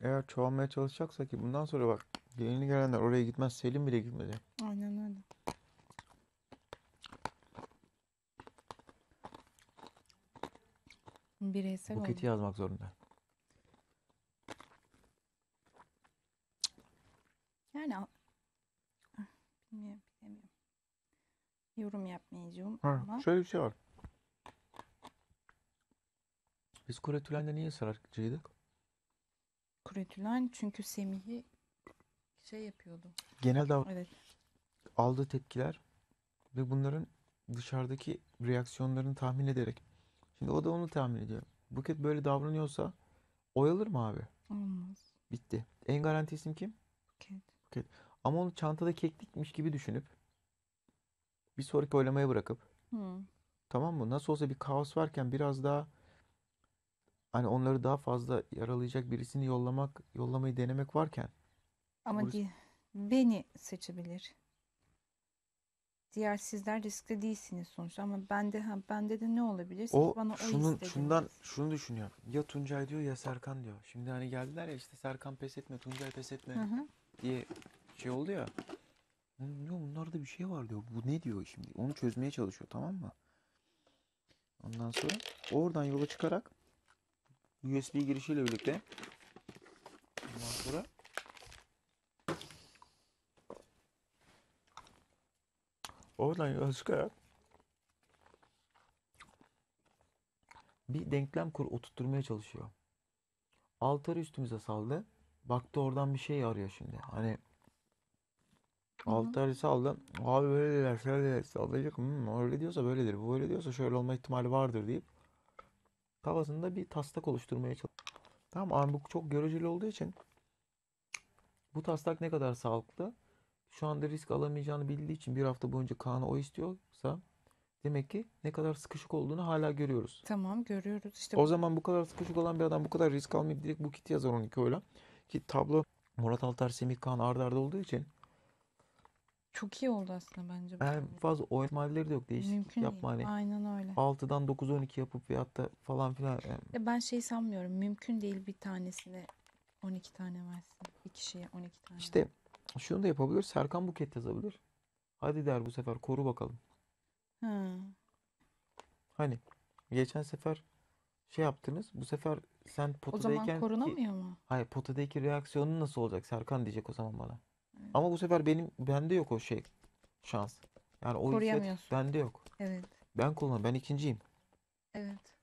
Eğer çoğalmaya çalışacaksa ki bundan sonra bak yeni gelenler oraya gitmez. Selim bile gitmedi. Aynen öyle. Bireysel Buketi oldu. yazmak zorunda. Yani al- bilmiyorum, bilemiyorum. Yorum yapmayacağım Ha, ama şöyle bir şey var. Biz Kuretülen'de niye ısrarcıydık? Kuretülen çünkü Semih'i şey yapıyordu. Genel dav- Evet. aldığı tepkiler ve bunların dışarıdaki reaksiyonlarını tahmin ederek. Şimdi o da onu tahmin ediyor. Buket böyle davranıyorsa oyalar mı abi? Olmaz. Bitti. En garanti isim kim? Buket. Ama onu çantada keklikmiş gibi düşünüp bir sonraki oylamaya bırakıp Hı. tamam mı? Nasıl olsa bir kaos varken biraz daha hani onları daha fazla yaralayacak birisini yollamak, yollamayı denemek varken Ama Burası- di- beni seçebilir. Diğer sizler riskli değilsiniz sonuçta ama bende ha bende de ne olabilir? Siz o bana o şunun istediniz. şundan şunu düşünüyor. Ya Tuncay diyor ya Serkan diyor. Şimdi hani geldiler ya işte Serkan pes etme, Tuncay pes etme Hı hı. diye şey oldu ya. "Oğlum diyor bunlarda bir şey var diyor. Bu ne diyor şimdi? Onu çözmeye çalışıyor tamam mı? Ondan sonra oradan yola çıkarak USB girişiyle birlikte ondan sonra oradan yola çıkarak bir denklem kur oturtturmaya çalışıyor. Altarı üstümüze saldı. Baktı oradan bir şey arıyor şimdi. Hani altarı saldı. Abi böyle dediler, şöyle dediler. Sallayacak. Hmm, öyle diyorsa böyledir. Bu öyle diyorsa şöyle olma ihtimali vardır deyip kafasında bir taslak oluşturmaya çalışıyor. Tamam abi bu çok göreceli olduğu için bu taslak ne kadar sağlıklı? Şu anda risk alamayacağını bildiği için bir hafta boyunca Kaan'ı o istiyorsa demek ki ne kadar sıkışık olduğunu hala görüyoruz. Tamam görüyoruz. İşte O zaman bu kadar sıkışık olan bir adam bu kadar risk almayıp direkt bu kiti yazar 12 oyla. Ki tablo Murat Altar, Semih Kaan arda arda olduğu için çok iyi oldu aslında bence bu. en fazla oyun ihtimalleri de yok. Değişiklik Mümkün değil. yapma hani Aynen öyle. 6'dan 9-12 yapıp veyahut da falan filan. Yani Ya ben şey sanmıyorum. Mümkün değil bir tanesine 12 tane versin. Bir kişiye 12 tane. işte şunu da yapabilir. Serkan Buket yazabilir. Hadi der bu sefer koru bakalım. Ha. Hani geçen sefer şey yaptınız. Bu sefer sen O zaman potadayken ki korunamıyor mu? hayır potadaki reaksiyonun nasıl olacak? Serkan diyecek o zaman bana. Ama bu sefer benim bende yok o şey şans. Yani o iffet Koruyamıyorsun. bende yok. Evet. Ben kullan ben ikinciyim. Evet.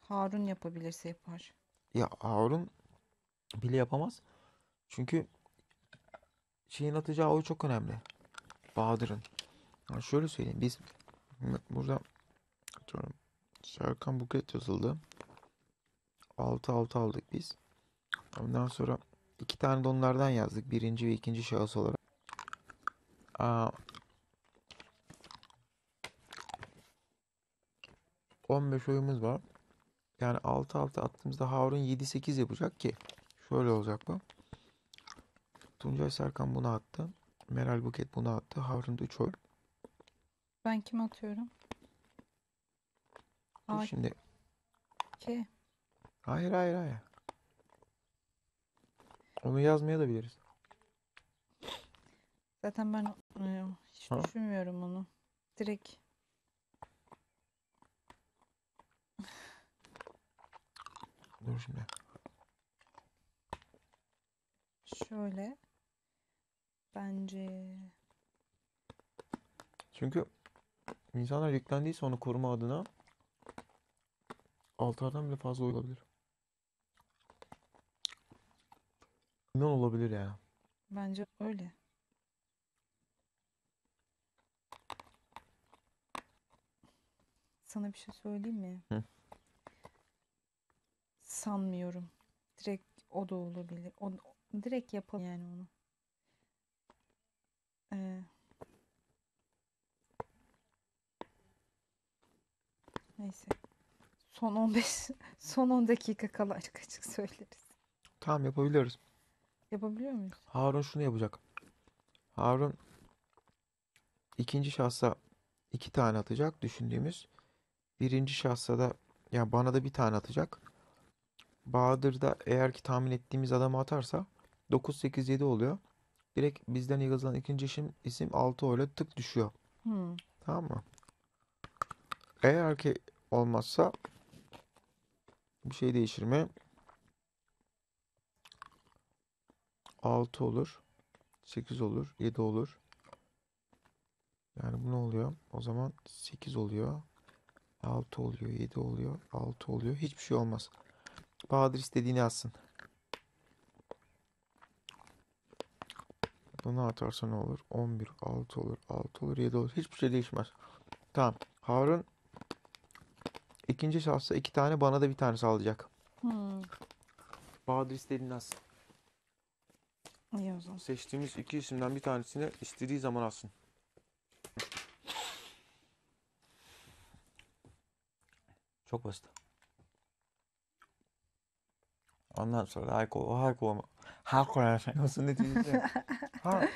Harun yapabilirse yapar. Ya Harun bile yapamaz. Çünkü şeyin atacağı oy çok önemli. Bahadır'ın. Yani şöyle söyleyeyim. Biz burada atıyorum, Serkan Buket yazıldı. 6-6 aldık biz. Ondan sonra iki tane de onlardan yazdık. Birinci ve ikinci şahıs olarak. Aa, 15 oyumuz var. Yani 6-6 attığımızda Harun 7-8 yapacak ki. Şöyle olacak bu. Tuncay Serkan bunu attı. Meral Buket bunu attı. Harun da 3 oy. Ben kime atıyorum? Dur şimdi. Hayır hayır hayır. Onu yazmaya da biliriz. Zaten ben e, hiç Ha? düşünmüyorum onu. Direkt Dur şimdi. şöyle. Bence Çünkü insanlar yüklendiyse onu koruma adına altardan bile fazla olabilir. İnan olabilir yani. bence öyle. Sana bir şey söyleyeyim mi? Hı. Sanmıyorum. Direkt o da olabilir. O, direkt yapalım yani onu. Ee, neyse. Son 15 son 10 dakika kala açık açık söyleriz. Tamam yapabiliriz. Yapabiliyor muyuz? Harun şunu yapacak. Harun ikinci şahsa iki tane atacak düşündüğümüz. Birinci şahsa da ya bana da bir tane atacak. Bahadır da eğer ki tahmin ettiğimiz adamı atarsa 9 8 7 oluyor. Direkt bizden yazılan ikinci isim, isim 6 oyla tık düşüyor. Hmm. Tamam mı? Eğer ki olmazsa bir şey değişir mi? 6 olur. 8 olur. 7 olur. Yani bu ne oluyor? O zaman 8 oluyor. 6 oluyor. 7 oluyor. 6 oluyor. Hiçbir şey olmaz. Bahadır istediğini yazsın. Bunu atarsa ne olur? 11, 6 olur. 6 olur. 7 olur. Hiçbir şey değişmez. Tamam. Harun ikinci şahsa iki tane bana da bir tane sağlayacak. Hmm. Bahadır istediğini yazsın. İyi o zaman. Seçtiğimiz iki isimden bir tanesini istediği zaman alsın. Çok basit. Ondan sonra Hayko, Hayko? Hayko olsun neticesi. Ha,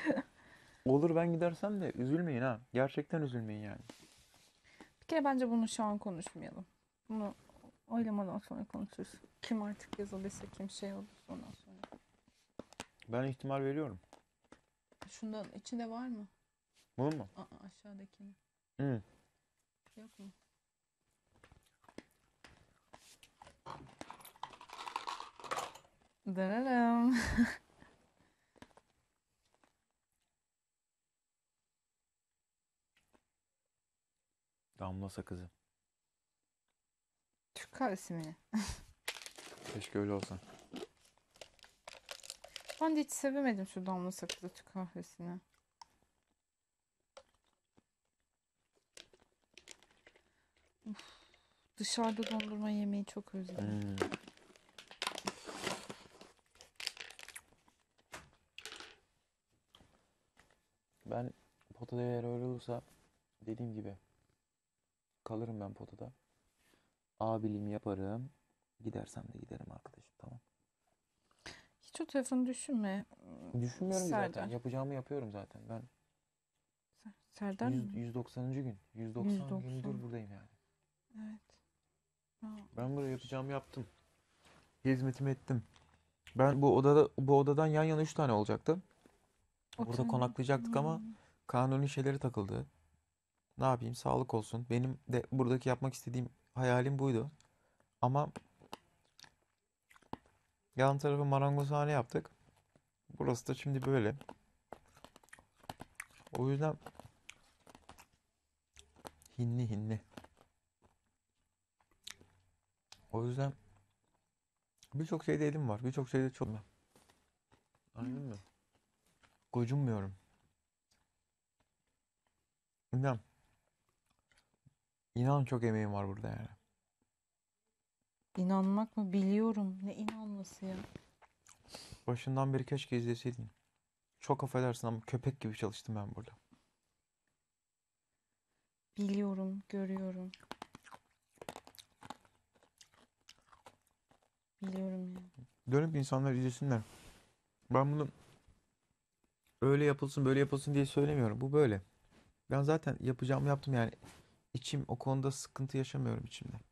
olur ben gidersem de üzülmeyin ha. Gerçekten üzülmeyin yani. Bir kere bence bunu şu an konuşmayalım. Bunu oylamadan sonra konuşuruz. Kim artık yazılırsa kim şey olursa ondan sonra. Ben ihtimal veriyorum. Şundan içinde var mı? Bunun mu? Aa, aşağıdakini. Hı. Yok mu? Dararım. Damla sakızı. Türk kahvesi mi? Keşke öyle olsa. Ben de hiç sevemedim şu damla sakızlı Türk kahvesini. Uf, dışarıda dondurma yemeyi çok özledim. Hmm. Ben potada eğer öyle olursa dediğim gibi kalırım ben potada. Abiliğimi yaparım. Gidersem de giderim arkadaşım o tarafını düşünme. Düşünmüyorum ki zaten. Serdar. Yapacağımı yapıyorum zaten. Ben Ser- Serdar mı? yüz- 190. gün. 190 gündür 190. buradayım yani. Evet. Aa, Ben buraya yapacağımı yaptım. Hizmetimi ettim. Ben bu odada bu odadan yan yana 3 tane olacaktı. Burada otel- konaklayacaktık ama Hmm. kanuni şeyleri takıldı. Ne yapayım? Sağlık olsun. Benim de buradaki yapmak istediğim hayalim buydu. Ama yan tarafı marangozhane yaptık. Burası da şimdi böyle. O yüzden hinli hinli. O yüzden birçok şeyde elim var. Birçok şeyde çok. Anladın mı? Gocunmuyorum. İnan. İnan çok emeğim var burada yani. İnanmak mı? Biliyorum. Ne inanması ya? Başından beri keşke izleseydin. Çok affedersin ama köpek gibi çalıştım ben burada. Biliyorum, görüyorum. Biliyorum ya. Dönüp insanlar izlesinler. Ben bunu öyle yapılsın böyle yapılsın diye söylemiyorum. Bu böyle. Ben zaten yapacağımı yaptım yani. İçim o konuda sıkıntı yaşamıyorum içimde.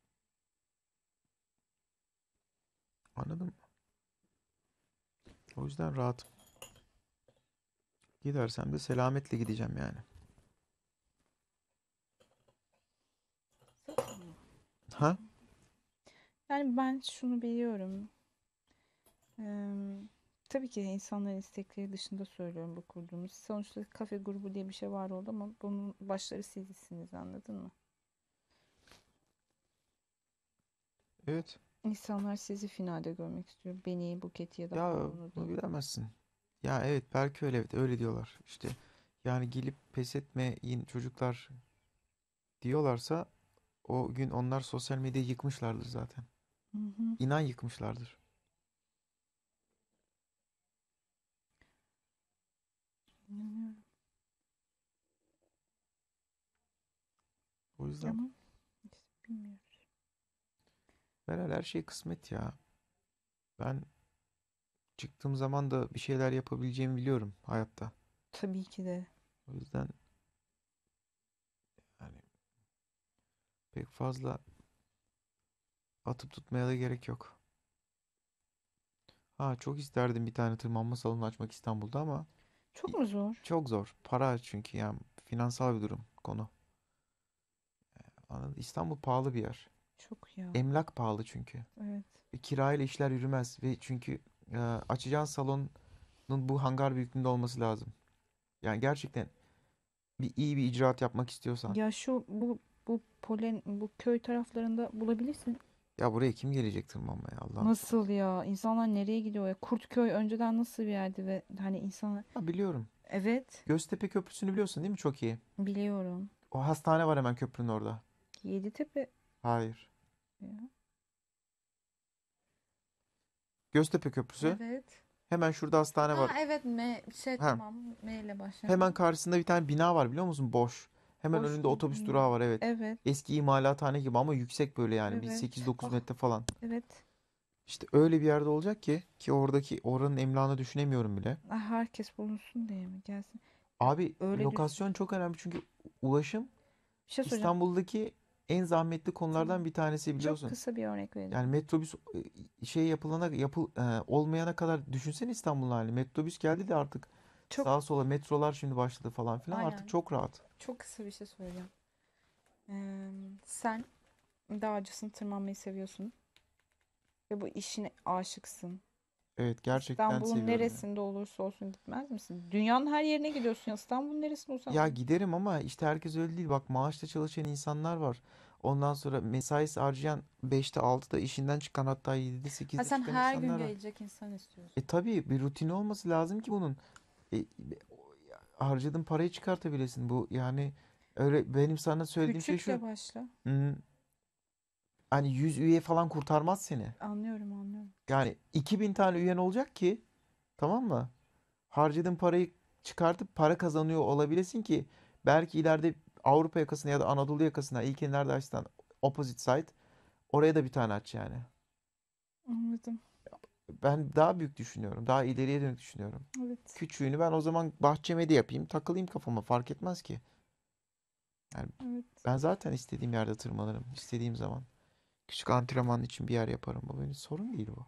Anladın mı? O yüzden rahatım. Gidersem de selametle gideceğim yani. Ha? Yani ben şunu biliyorum. Eee, tabii ki insanların istekleri dışında söylüyorum bu kurduğumuz. Sonuçta kafe grubu diye bir şey var oldu ama bunun başları sizsiniz anladın mı? Evet. İnsanlar sizi finalde görmek istiyor. Beni, Buket'i ya da Ya Harun'u bunu değil. bilemezsin. Ya evet belki öyle evet, öyle diyorlar. İşte yani gelip pes etmeyin çocuklar diyorlarsa o gün onlar sosyal medyayı yıkmışlardır zaten. Hı hı. İnan yıkmışlardır. İnanıyorum. O yüzden Ama işte bilmiyoruz. Meral her şey kısmet ya. Ben çıktığım zaman da bir şeyler yapabileceğimi biliyorum hayatta. Tabii ki de. O yüzden yani pek fazla atıp tutmaya da gerek yok. Ha çok isterdim bir tane tırmanma salonu açmak İstanbul'da ama Çok mu zor? çok zor. Para çünkü yani finansal bir durum konu. Anladın? İstanbul pahalı bir yer. Çok ya. Emlak pahalı çünkü. Evet. Ve kirayla işler yürümez ve çünkü e, açacağın salonun bu hangar büyüklüğünde olması lazım. Yani gerçekten bir iyi bir icraat yapmak istiyorsan. Ya şu bu bu polen bu köy taraflarında bulabilirsin. Ya buraya kim gelecek tırmanmaya Allah'ım. Nasıl ya? İnsanlar nereye gidiyor ya? Kurtköy önceden nasıl bir yerdi ve hani insanlar Ha, biliyorum. Evet, Göztepe Köprüsü'nü biliyorsun değil mi? Çok iyi. biliyorum. O hastane var hemen köprünün orada. Yeditepe Hayır. ya. Göztepe Köprüsü. Evet. Hemen şurada hastane var. Ha evet M şey Ha. tamam M ile başlayan. Hemen karşısında bir tane bina var biliyor musun? Boş. Hemen Boş önünde mu? otobüs Hmm. durağı var evet. Evet, Eski imalathane gibi ama yüksek böyle yani. Bir Evet. 8-9 Ah. metre falan. evet. İşte öyle bir yerde olacak ki ki oradaki oranın emlakını düşünemiyorum bile. Ah, herkes bulunsun diye mi gelsin? Abi öyle lokasyon çok önemli çünkü ulaşım Bir şey söyleyeceğim. İstanbul'daki en zahmetli konulardan bir tanesi Çok biliyorsun. kısa bir örnek vereyim. Yani metrobüs e, şey yapılana yapıl e, olmayana kadar düşünsene İstanbul'un halini. Metrobüs geldi de artık Çok sağa sola metrolar şimdi başladı falan filan Aynen. artık çok rahat. çok kısa bir şey söyleyeceğim. Ee, sen dağcısın, tırmanmayı seviyorsun ve bu işine aşıksın. Evet gerçekten İstanbul'un seviyorum ya. neresinde olursa olsun gitmez misin? Dünyanın her yerine gidiyorsun ya. İstanbul'un neresinde olsan Ya giderim ama işte herkes öyle değil. Bak maaşla çalışan insanlar var. Ondan sonra mesaisi harcayan 5'te 6'da işinden çıkan hatta 7'de Ha 8'de sen çıkan her gün insanlar var. gelecek insan istiyorsun. E tabii bir rutini olması lazım ki bunun. E, e, harcadığın parayı çıkartabilesin. Bu yani öyle benim sana söylediğim şey Küçükle şu. başla. hmm, hani 100 üye falan kurtarmaz seni. Anlıyorum, anlıyorum. Yani 2000 tane üyen olacak ki tamam mı? Harcadığın parayı çıkartıp para kazanıyor olabilesin ki belki ileride Avrupa yakasına ya da Anadolu yakasına ilk nerede açsan opposite side oraya da bir tane aç yani. Anladım. Ben daha büyük düşünüyorum. Daha ileriye dönük düşünüyorum. Evet. Küçüğünü ben o zaman bahçeme de yapayım. Takılayım kafama fark etmez ki. Evet. Ben zaten istediğim yerde tırmanırım. istediğim zaman. Küçük antrenman için bir yer yaparım. Bu benim sorun değil bu.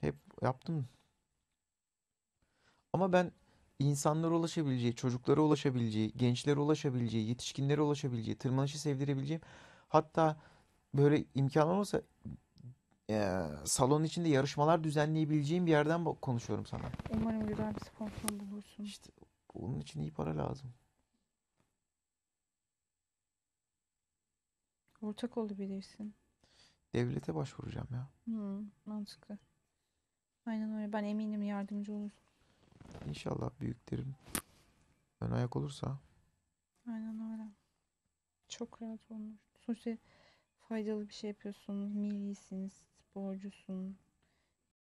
Hep yaptım. Ama ben insanlara ulaşabileceği, çocuklara ulaşabileceği, gençlere ulaşabileceği, yetişkinlere ulaşabileceği, tırmanışı sevdirebileceğim. Hatta böyle imkan olmasa eee, salon içinde yarışmalar düzenleyebileceğim bir yerden konuşuyorum sana. Umarım güzel bir sponsor bulursun. İşte onun için iyi para lazım. Ortak olabilirsin. Devlete başvuracağım ya. Hmm, mantıklı. Aynen öyle. Ben eminim yardımcı olursun. İnşallah büyüklerim ön ayak olursa. Aynen öyle. Çok rahat olur. Sonuçta faydalı bir şey yapıyorsun. Millisin, sporcusun.